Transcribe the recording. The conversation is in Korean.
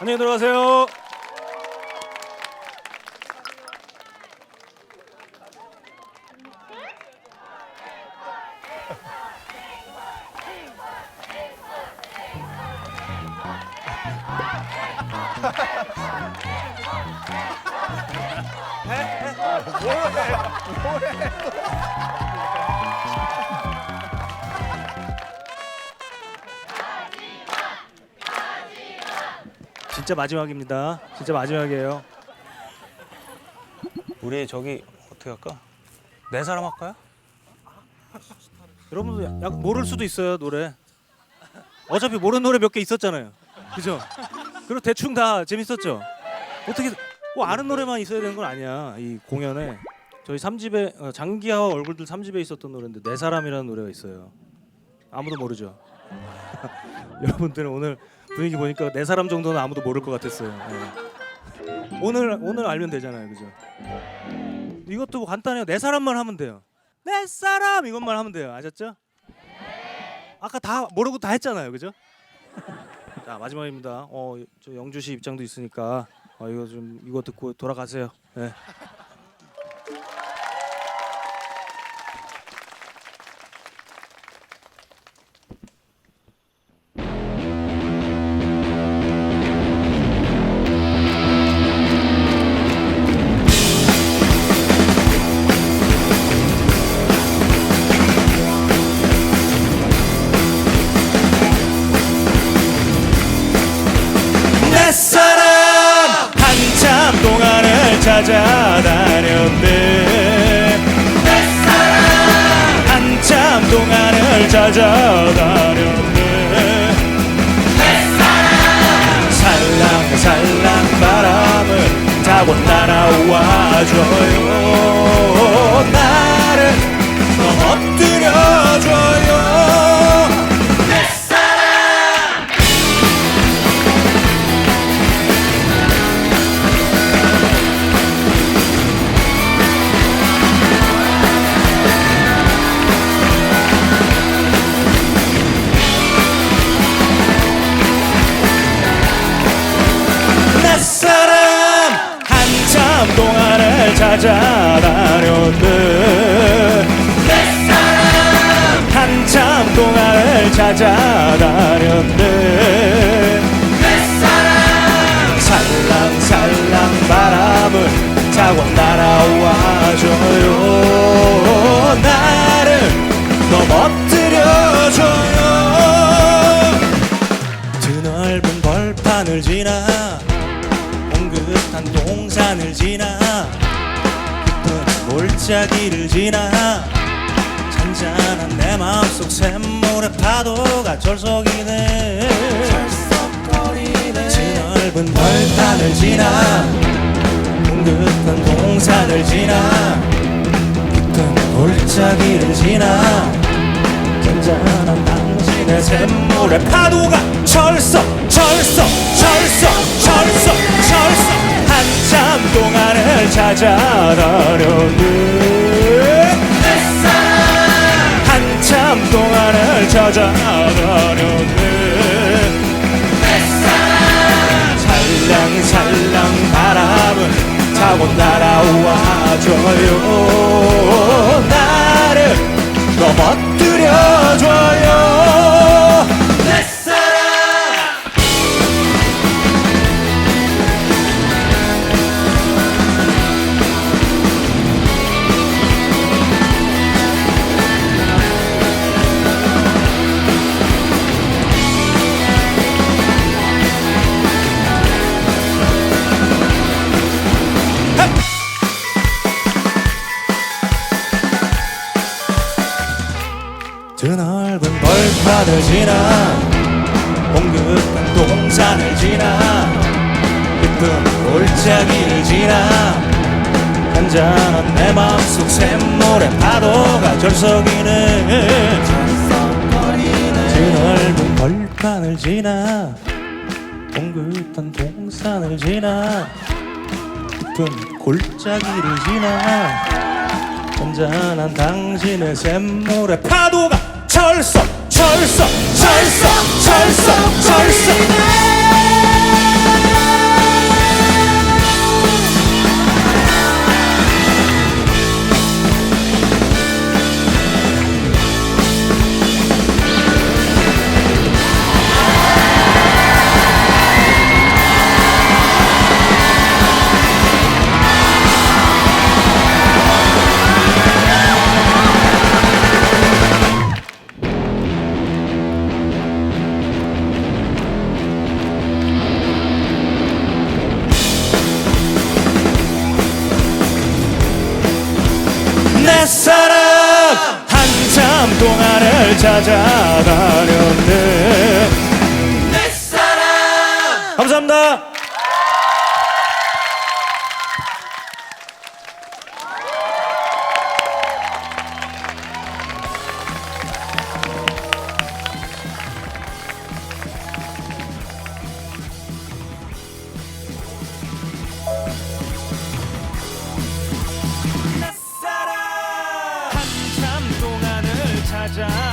안녕히 들어가세요. 진짜 마지막입니다. 진짜 마지막이에요. 우리 저기 어떻게 할까? 네 사람 할까요? 여러분도 약- 약 모를 수도 있어요 노래. 어차피 모르는 노래 몇 개 있었잖아요. 그죠? 그리고 대충 다 재밌었죠. 어떻게 꼭 아는 노래만 있어야 되는 건 아니야. 이 공연에 저희 3집에 장기하와 얼굴들 3집에 있었던 노래인데 네 사람이라는 노래가 있어요. 아무도 모르죠. 여러분들은 오늘 분위기 보니까 네 사람 정도는 아무도 모를 것 같았어요. 예. 오늘 오늘 알면 되잖아요, 그죠? 이것도 뭐 간단해요. 네 사람만 하면 돼요. 네 사람 이것만 하면 돼요. 아셨죠? 아까 다 모르고 다 했잖아요, 그죠? 자 마지막입니다. 어, 저 영주시 입장도 있으니까 어, 이거 좀 이거 듣고 돌아가세요. 예. 찾아다녔네 내 사람 한참 동안을 찾아다녔네 찾아다녔네. 내 사람 한참 동안을 찾아다녔네. 내 사람 살랑살랑 바람을 타고 날아와줘요. 나를 넘어뜨려줘요. 드넓은 벌판을 지나 골짜기를 지나 잔잔한 내 마음속 샘물의 파도가 절석이네. 드넓은 벌판을 지나 옹긋한 동산을 지나 깊은 골짜기를 지나 잔잔한 당신의 샘물의 파도가 철썩 철썩 철썩 철썩 찾아다녔네 살랑살랑 바람을 타고 날아와줘요. 나를 넘어뜨려줘요 벌판을 지나 옹긋한 동산을 지나 깊은 골짜기를 지나 잔잔한 내 마음속 샘물의 파도가 절석이네 드넓은 벌판을 지나 옹긋한 동산을 지나 깊은 골짜기를 지나 잔잔한 당신의 샘물의 파도가 철썩 철썩 철썩 철썩 철썩 동안을 찾아다녔네. 내 사랑 감사합니다 찾아